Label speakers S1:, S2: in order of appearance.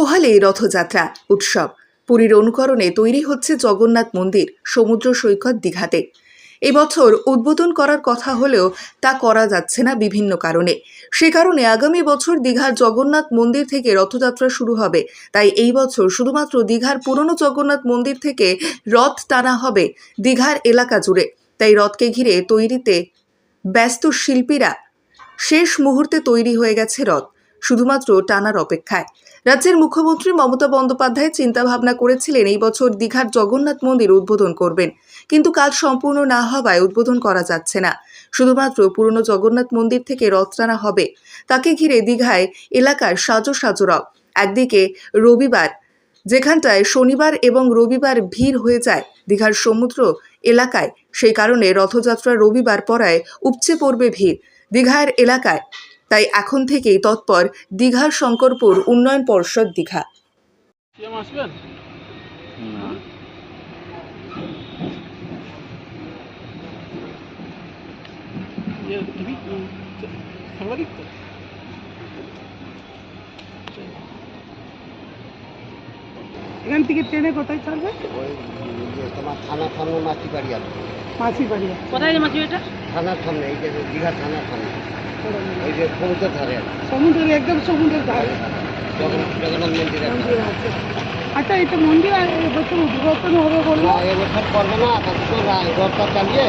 S1: পোহালে রথযাত্রা, উৎসব। পুরীর অনুকরণে তৈরি হচ্ছে জগন্নাথ মন্দির, সমুদ্র সৈকত দীঘাতে। এবছর উদ্বোধন করার কথা হলেও তা করা যাচ্ছে না বিভিন্ন কারণে। সে কারণে আগামী বছর দীঘার জগন্নাথ মন্দির থেকে রথযাত্রা শুরু হবে। তাই এই বছর শুধুমাত্র দীঘার পুরনো জগন্নাথ মন্দির থেকে রথ টানা হবে দীঘার এলাকা জুড়ে। তাই রথকে ঘিরে তৈরিতে ব্যস্ত শিল্পীরা শেষ মুহূর্তে তৈরি হয়ে গেছে রথ। শুধুমাত্র টানার অপেক্ষায়। রাজ্যের মুখ্যমন্ত্রী মমতা বন্দ্যোপাধ্যায় চিন্তা ভাবনা করেছিলেন এই বছর দীঘার জগন্নাথ মন্দির উদ্বোধন করবেন। কিন্তু কাজ সম্পূর্ণ না হওয়ায় উদ্বোধন করা যাচ্ছে না। শুধুমাত্র পুরনো জগন্নাথ মন্দির থেকে রথ টানা হবে। তাকে ঘিরে দীঘায় এলাকার সাজো সাজো রথ একদিকে রবিবার, যেখানটায় শনিবার এবং রবিবার ভিড় হয়ে যায় দীঘার সমুদ্র এলাকায়, সেই কারণে রথযাত্রা রবিবার পড়ায় উপচে পড়বে ভিড়। দীঘার এলাকায় তাই এখন থেকেই তৎপর দীঘার শঙ্করপুর উন্নয়ন পর্ষদ দীঘা।
S2: ইয়ে, সাংবাদিক তো?
S3: এখান থেকে ট্রেনে কোথায় চলবে
S4: ওই যে তোমার থানার সামনে মাছি বাড়ি আছে
S3: মাসি বাড়িয়া
S2: কোথায় যে মাছি এটা
S4: থানার সামনে এই যে দীঘা থানার সামনে ওই যে সমুদ্রের ধারে।
S3: সমুদ্রের একদম সমুদ্রের ধারে।
S4: জগন্নাথ মন্দির আছে।
S3: আচ্ছা এটা মন্দির এবছর উদ্বোধন হবে বলল?
S4: এবছর করবে না রথটা চালিয়ে